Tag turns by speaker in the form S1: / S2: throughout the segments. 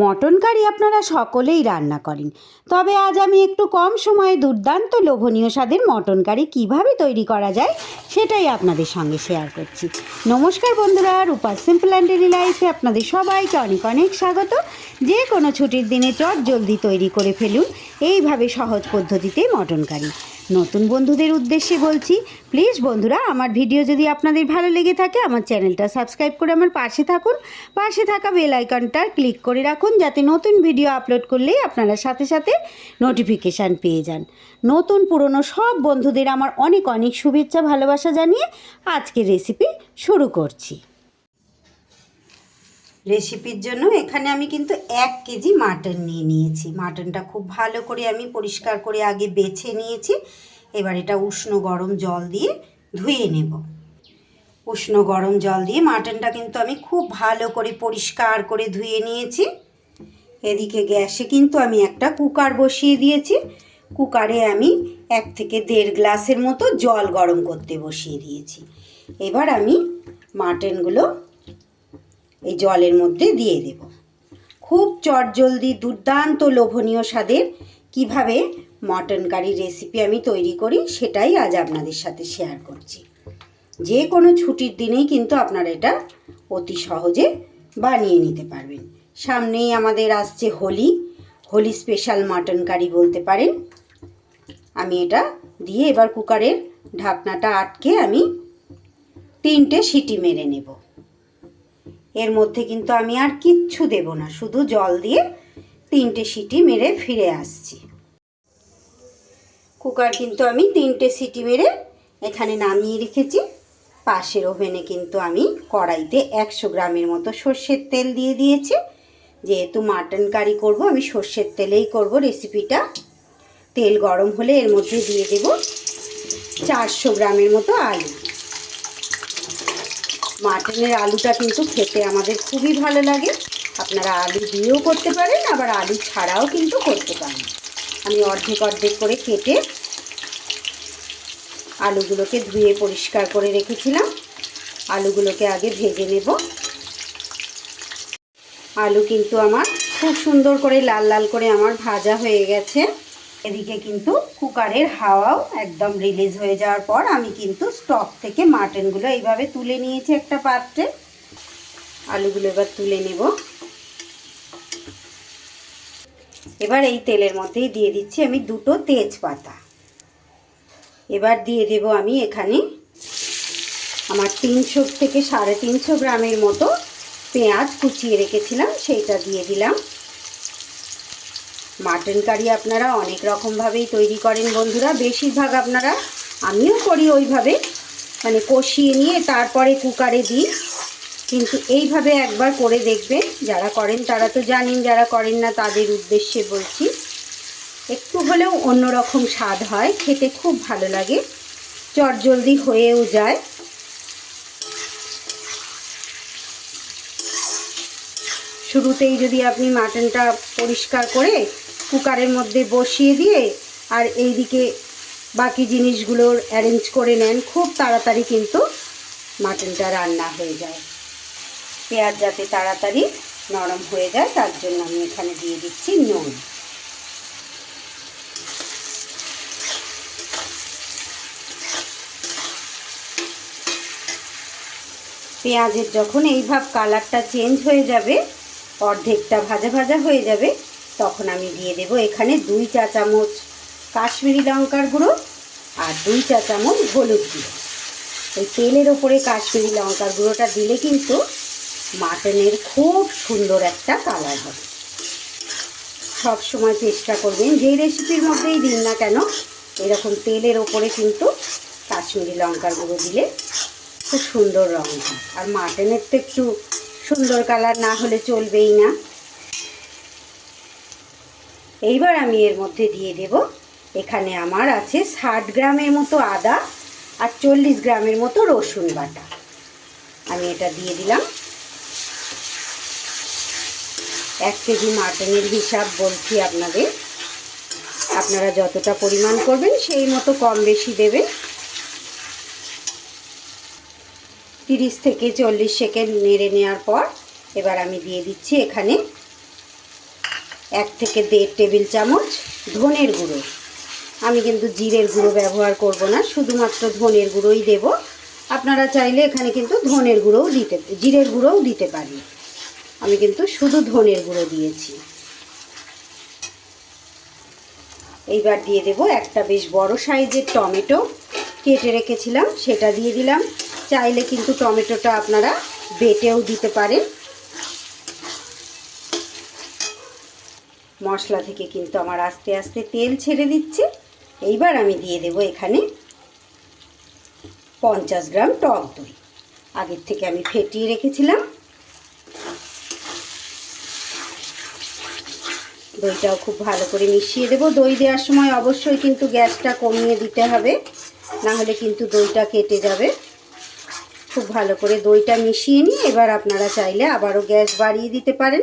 S1: Mutton curry আপনারা সকলেই রান্না করেন। তবে আজ আমি একটু কম সময়ে দুর্দান্ত লোভনীয় স্বাদের মটন কারি কীভাবে তৈরি করা যায়, সেটাই আপনাদের সঙ্গে শেয়ার করছি। নমস্কার বন্ধুরা রূপার সিম্পল অ্যান্ড ডেলি লাইফে আপনাদের সবাইকে অনেক অনেক স্বাগত। যে কোনো ছুটির দিনে চট জলদি তৈরি করে ফেলুন। এইভাবে সহজ পদ্ধতিতে মটন কারি নতুন বন্ধুদের উদ্দেশ্যে বলছি প্লিজ বন্ধুরা, আমার ভিডিও যদি আপনাদের ভালো লেগে থাকে, আমার চ্যানেলটা সাবস্ক্রাইব করে আমার পাশে থাকুন। পাশে থাকা বেল আইকনটা ক্লিক করে রাখুন, যাতে নতুন ভিডিও আপলোড করলেই আপনারা সাথে সাথে নোটিফিকেশান পেয়ে যান। নতুন, পুরনো সব বন্ধুদের আমার অনেক অনেক শুভেচ্ছা, ভালোবাসা জানিয়ে আজকের রেসিপি শুরু করছি। রেসিপির জন্য এখানে আমি কিন্তু এক কেজি মাটন নিয়ে নিয়েছি। মাটনটা খুব ভালো করে আমি পরিষ্কার করে আগে বেছে নিয়েছি। এবার এটা উষ্ণ গরম জল দিয়ে ধুয়ে নেব। উষ্ণ গরম জল দিয়ে মাটনটা কিন্তু আমি খুব ভালো করে পরিষ্কার করে ধুয়ে নিয়েছি। এদিকে গ্যাসে কিন্তু আমি একটা কুকার বসিয়ে দিয়েছি। কুকারে আমি এক থেকে দেড় গ্লাসের মতো জল গরম করতে বসিয়ে দিয়েছি। এবার আমি মাটনগুলো এই জলের মধ্যে দিয়ে দেব। খুব চটজলদি দুর্দান্ত লোভনীয় স্বাদের কীভাবে মটন কারি রেসিপি আমি তৈরি করি সেটাই আজ আপনাদের সাথে শেয়ার করছি। যে কোনো ছুটির দিনেই কিন্তু আপনারা এটা অতি সহজে বানিয়ে নিতে পারবেন। সামনেই আমাদের আসছে Holi. Holi special mutton curry বলতে পারেন। আমি এটা দিয়ে এবার কুকারের ঢাকনাটা আটকে আমি তিনটে সিটি মেরে নেব। এর মধ্যে কিন্তু আমি আর কিচ্ছু দেব না, শুধু জল দিয়ে তিনটে সিটি মেরে ফিরে আসছি। কুকার কিন্তু আমি তিনটে সিটি মেরে এখানে নামিয়ে রেখেছি। পাশের ওভেনে কিন্তু আমি কড়াইতে একশো গ্রামের মতো সর্ষের তেল দিয়ে দিয়েছি। যেহেতু মাটন কারি করব, আমি সর্ষের তেলেই করব রেসিপিটা। তেল গরম হলে এর মধ্যে দিয়ে দেব চারশো গ্রামের মতো আলু। মাটনের আলুটা কিন্তু খেতে আমাদের খুবই ভালো লাগে। আপনারা আলু দিয়েও করতে পারেন, আবার আলু ছাড়াও কিন্তু করতে পারেন। আমি অর্ধেক অর্ধেক করে কেটে আলুগুলোকে ধুয়ে পরিষ্কার করে রেখেছিলাম। আলুগুলোকে আগে ভেজে নেব। আলু কিন্তু আমার খুব সুন্দর করে লাল লাল করে আমার ভাজা হয়ে গেছে। এদিকে কিন্তু কুকারের হাওয়াও একদম রিলিজ হয়ে যাওয়ার পর আমি কিন্তু স্টক থেকে মাটনগুলো এইভাবে তুলে নিয়েছি একটা পাত্রে। আলুগুলো এবার তুলে নেব। এবার এই তেলের মধ্যেই দিয়ে দিচ্ছি আমি দুটো তেজপাতা। এবার দিয়ে দেব আমি এখানে আমার তিনশো থেকে সাড়ে তিনশো গ্রামের মতো পেঁয়াজ কুচিয়ে রেখেছিলাম, সেইটা দিয়ে দিলাম। মাটন কারি আপনারা অনেক রকমভাবেই তৈরি করেন বন্ধুরা। বেশিরভাগ আপনারা আমিও করি ওইভাবে। মানে কষিয়ে নিয়ে তারপরে কুকারে দিই। কিন্তু এইভাবে একবার করে দেখবেন, যারা করেন তারা তো জানেন, যারা করেন না তাদের উদ্দেশ্যে বলছি। একটু হলেও অন্যরকম স্বাদ হয়, খেতে খুব ভালো লাগে। চটজলদি হয়েও যায়। শুরুতেই যদি আপনি মাটনটা পরিষ্কার করে কুকারের মধ্যে বসিয়ে দিয়ে আর এইদিকে বাকি জিনিসগুলোর অ্যারেঞ্জ করে নেন। খুব তাড়াতাড়ি কিন্তু মাটনটা রান্না হয়ে যায়। পেঁয়াজ যাতে তাড়াতাড়ি নরম হয়ে যায়, তার জন্য আমি এখানে দিয়ে দিচ্ছি নুন। পেঁয়াজের যখন এইভাব কালারটা চেঞ্জ হয়ে যাবে, অর্ধেকটা ভাজা ভাজা হয়ে যাবে তখন আমি দিয়ে দেব এখানে দুই চা চামচ কাশ্মীরি লঙ্কার গুঁড়ো আর দুই চা চামচ হলুদ গুঁড়ো। ওই তেলের ওপরে কাশ্মীরি লঙ্কার গুঁড়োটা দিলে কিন্তু মাটনের খুব সুন্দর একটা কালার হবে। সব সময় চেষ্টা করবেন যে রেসিপির মধ্যেই দিন না কেন, এরকম তেলের ওপরে কিন্তু কাশ্মীরি লঙ্কার গুঁড়ো দিলে খুব সুন্দর রঙ হয়। আর মাটনের তো একটু সুন্দর কালার না হলে চলবেই না। এইবার আমি এর মধ্যে দিয়ে দেব। এখানে আমার আছে ষাট গ্রামের মতো আদা আর চল্লিশ গ্রামের মতো রসুন বাটা। আমি এটা দিয়ে দিলাম। এক কেজি মাটনের হিসাব বলছি আপনাদের। আপনারা যতটা পরিমাণ করবেন সেই মতো কম বেশি দেবেন। তিরিশ থেকে চল্লিশ সেকেন্ড নেড়ে নেওয়ার পর এবার আমি দিয়ে দিচ্ছি এখানে এক থেকে দেড় টেবিল চামচ ধনের গুঁড়ো। আমি কিন্তু জিরের গুঁড়ো ব্যবহার করব না, শুধুমাত্র ধনের গুঁড়োই দেব। আপনারা চাইলে এখানে কিন্তু ধনের গুঁড়োও দিতে, জিরের গুঁড়োও দিতে পারি। আমি কিন্তু শুধু ধনের গুঁড়ো দিয়েছি। এইবার দিয়ে দেব একটা বেশ বড় সাইজের টমেটো। কেটে রেখেছিলাম, সেটা দিয়ে দিলাম। চাইলে কিন্তু টমেটোটা আপনারা বেটেও দিতে পারেন। মশলা থেকে কিন্তু আমার আস্তে আস্তে তেল ছেড়ে দিচ্ছে। এইবার আমি দিয়ে দেব এখানে পঞ্চাশ গ্রাম টক দই। আগের থেকে আমি ফেটিয়ে রেখেছিলাম। দইটাও খুব ভালো করে মিশিয়ে দেবো। দই দেওয়ার সময় অবশ্যই কিন্তু গ্যাসটা কমিয়ে দিতে হবে, না হলে কিন্তু দইটা কেটে যাবে। খুব ভালো করে দইটা মিশিয়ে নিয়ে এবার আপনারা চাইলে আবারও গ্যাস বাড়িয়ে দিতে পারেন।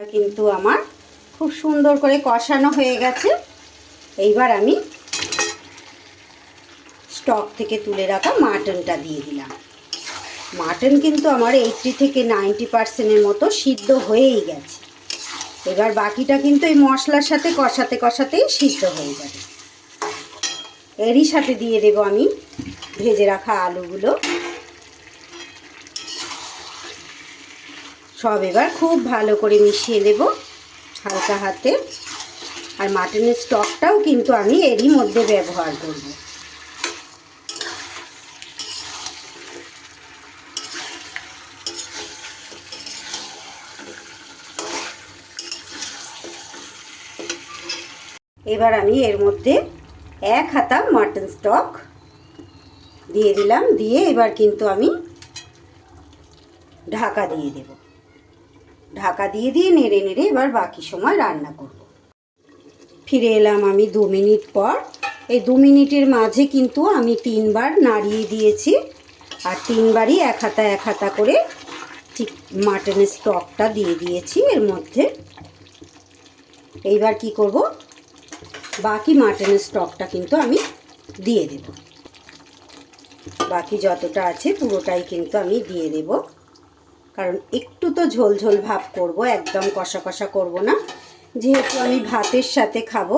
S1: কিন্তু আমার খুব সুন্দর করে কষানো হয়ে গেছে। এইবার আমি স্টক থেকে তুলে রাখা মাটনটা দিয়ে দিলাম। মাটন কিন্তু আমার এইটটি থেকে নাইনটি পার্সেন্টের মতো সিদ্ধ হয়েই গেছে। এবার বাকিটা কিন্তু এই মশলার সাথে কষাতে কষাতেই সিদ্ধ হয়ে যাবে। এরই সাথে দিয়ে দেবো আমি ভেজে রাখা আলুগুলো। সব এবার খুব ভালো করে মিশিয়ে দেব হালকা হাতে। আর মাটনের স্টকটাও কিন্তু আমি এরই মধ্যে ব্যবহার করব। এবার আমি এর মধ্যে এক হাতা মাটন স্টক দিয়ে দিলাম, দিয়ে এবার কিন্তু আমি ঢাকা দিয়ে দেব। ঢাকা দিয়ে দিয়ে নেড়ে নেড়ে এবার বাকি সময় রান্না করব। ফিরে এলাম আমি দু মিনিট পর। এই দু মিনিটের মাঝে কিন্তু আমি তিনবার নাড়িয়ে দিয়েছি আর তিনবারই এক হাতা এক হাতা করে ঠিক মাটনের স্টকটা দিয়ে দিয়েছি এর মধ্যে। এইবার কি করব? বাকি মাটনের স্টকটা কিন্তু আমি দিয়ে দেব। বাকি যতটা আছে পুরোটাই কিন্তু আমি দিয়ে দেব। কারণ একটু তো ঝোল ঝোল ভাব করব, একদম কষা কষা করব না। যেহেতু আমি ভাতের সাথে খাব।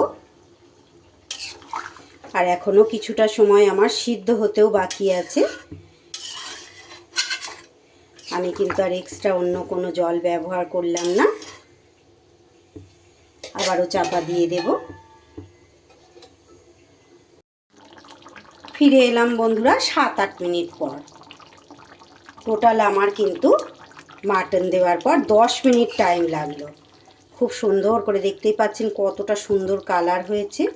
S1: আর এখনও কিছুটা সময় আমার সিদ্ধ হতেও বাকি আছে। আমি কিন্তু আর এক্সট্রা অন্য কোনো জল ব্যবহার করলাম না। আবারও চাপা দিয়ে দেবো। ফিরে এলাম বন্ধুরা সাত আট মিনিট পর। টোটাল আমার কিন্তু মাটন দেওয়ার পর দশ মিনিট টাইম লাগল। খুব সুন্দর করে দেখতেই পাচ্ছেন কতটা সুন্দর কালার হয়েছে।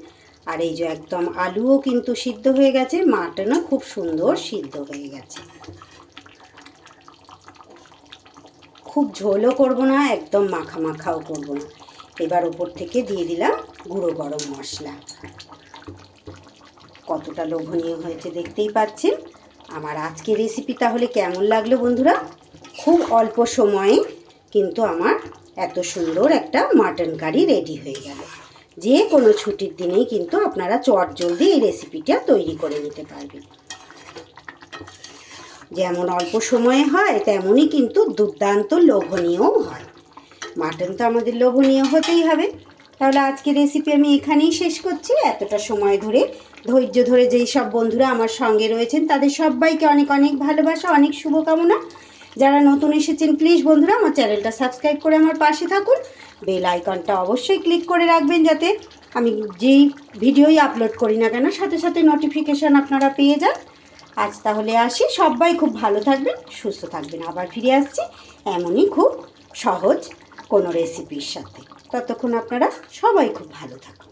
S1: আর এই যে একদম আলুও কিন্তু সিদ্ধ হয়ে গেছে, মাটনও খুব সুন্দর সিদ্ধ হয়ে গেছে। খুব ঝোলও করব না, একদম মাখা মাখাও করব না। এবার ওপর থেকে দিয়ে দিলাম গুঁড়ো গরম মশলা। কতটা লোভনীয় হয়েছে দেখতেই পাচ্ছেন। আমার আজকের রেসিপি তাহলে কেমন লাগল বন্ধুরা? খুব অল্প সময়ে কিন্তু আমার এত সুন্দর একটা মাটন কারি রেডি হয়ে গেল। যে কোনো ছুটির দিনেই কিন্তু আপনারা চট জলদি এই রেসিপিটা তৈরি করে নিতে পারবেন। যেমন অল্প সময়ে হয়, তেমনই কিন্তু দুর্দান্ত লোভনীয়ও হয়। মাটন তো আমাদের লোভনীয় হতেই হবে। তাহলে আজকে রেসিপি আমি এখানেই শেষ করছি। এতটা সময় ধরে, ধৈর্য ধরে যেই সব বন্ধুরা আমার সঙ্গে রয়েছেন, তাদের সবাইকে অনেক অনেক ভালোবাসা, অনেক শুভকামনা। যারা নতুন এসেছেন প্লিজ বন্ধুরা আমার চ্যানেলটা সাবস্ক্রাইব করে আমার পাশে থাকুন। বেল আইকনটা অবশ্যই ক্লিক করে রাখবেন যাতে আমি যেই ভিডিওই আপলোড করি না কেন, সাথে সাথে নোটিফিকেশান আপনারা পেয়ে যান। আজ তাহলে আসি। সবাই খুব ভালো থাকবেন, সুস্থ থাকবেন। আবার ফিরে আসছি এমনই খুব সহজ কোনো রেসিপির সাথে। ততক্ষণ আপনারা সবাই খুব ভালো থাকুন।